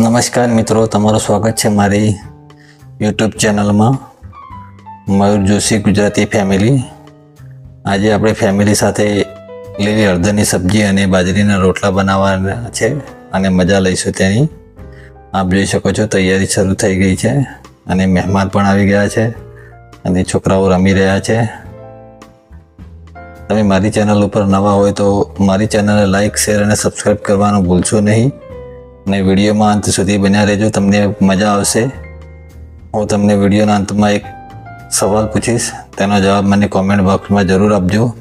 નમસ્કાર મિત્રો, તમારું સ્વાગત છે મારી યુટ્યુબ ચેનલમાં. મયુર જોશી ગુજરાતી ફેમિલી આજે આપણે ફેમિલી સાથે લીલી અડધની સબ્જી અને બાજરીના રોટલા બનાવવાના છે અને મજા લઈશું તેની. આપ જોઈ શકો છો, તૈયારી શરૂ થઈ ગઈ છે અને મહેમાન પણ આવી ગયા છે અને છોકરાઓ રમી રહ્યા છે. તમે મારી ચેનલ ઉપર નવા હોય તો મારી ચેનલને લાઈક, શેર અને સબસ્ક્રાઈબ કરવાનું ભૂલશો નહીં. અને વિડીયોમાં અંત સુધી બન્યા રહેજો. તમને મજા આવશે. હું તમને વિડીયોના અંતમાં એક સવાલ પૂછીશ. તેનો જવાબ મને કોમેન્ટ બોક્સમાં જરૂર આપજો.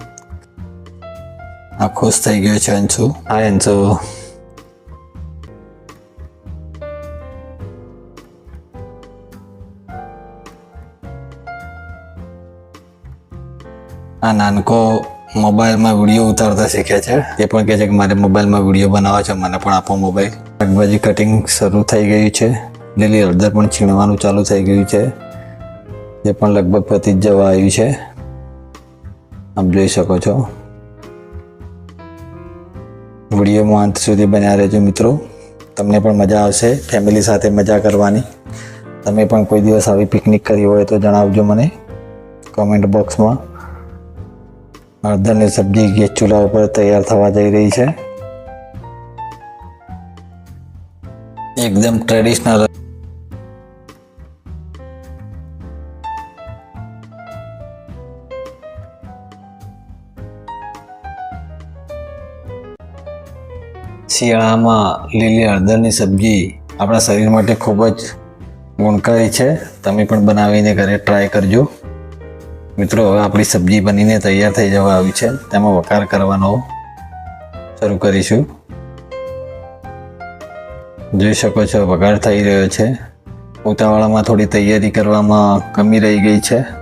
આ ખુશ થઈ ગયો છે, અંશુ. હા અંશુ. આ નાનકો મોબાઈલમાં વીડિયો ઉતારતા શીખ્યા છે. એ પણ કહે છે કે, મારે મોબાઈલમાં વીડિયો બનાવવા છે, મને પણ આપો મોબાઈલ. શાકભાજી કટિંગ શરૂ થઈ ગયું છે. લીલી હળદર પણ છીણવાનું ચાલુ થઈ ગયું છે. એ પણ લગભગ પતી જ જવા આવ્યું છે. આપ જોઈ શકો છો. વિડીયોમાં અંત સુધી બન્યા રહેજો મિત્રો. તમને પણ મજા આવશે. ફેમિલી સાથે મજા કરવાની. તમે પણ કોઈ દિવસ આવી પિકનિક કરી હોય તો જણાવજો મને. કોમેન્ટ બોક્સમાં હળદરની સબ્જી ગેસ ચૂલા ઉપર તૈયાર થવા જઈ રહી છે. એકદમ ટ્રેડિશનલ શિયાળામાં લીલી હળદરની સબ્જી આપણા શરીર માટે ખૂબ જ ગુણકારી છે. તમે પણ બનાવીને ઘરે ટ્રાય કરજો. મિત્રો, હવે આપણી સબ્જી બનીને તૈયાર થઈ જવા આવી છે. તેમાં વઘાર કરવાનો શરૂ કરીશું. જોઈ શકો છો વઘાર થઈ રહ્યો છે. ઉતાવળામાં થોડી તૈયારી કરવામાં કમી રહી ગઈ છે.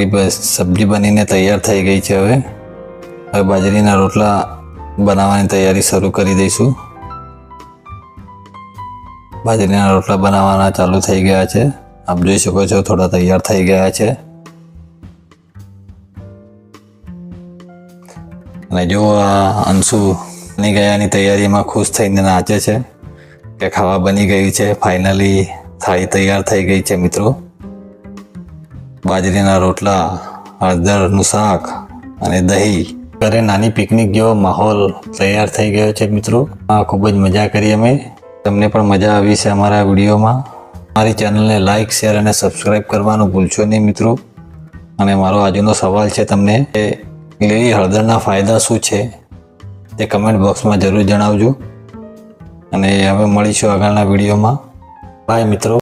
આપણી સબ્જી બનીને તૈયાર થઈ ગઈ છે હવે. હવે બાજરીના રોટલા બનાવવાની તૈયારી શરૂ કરી દઈશું. બાજરીના રોટલા બનાવવાના ચાલુ થઈ ગયા છે. આપ જોઈ શકો છો થોડા તૈયાર થઈ ગયા છે. અને જો આ અંશુ બની ગયાની તૈયારીમાં ખુશ થઈને નાચે છે કે ખાવા બની ગયું છે. ફાઇનલી થાળી તૈયાર થઈ ગઈ છે મિત્રો. બાજરીના રોટલા, હળદરનું શાક અને દહીં. ઘરે નાની પિકનિક જેવો માહોલ તૈયાર થઈ ગયો છે મિત્રો. આ ખૂબ જ મજા કરી અમે. તમને પણ મજા આવી છે અમારા વિડીયોમાં. મારી ચેનલને લાઇક શેર અને સબસ્ક્રાઈબ કરવાનું ભૂલશો નહીં મિત્રો. અને મારો આજનો સવાલ છે તમને, કે લીલી હળદરના ફાયદા શું છે? તે કમેન્ટ બોક્સમાં જરૂર જણાવજો. અને હવે મળીશું આગળના વિડીયોમાં. બાય મિત્રો.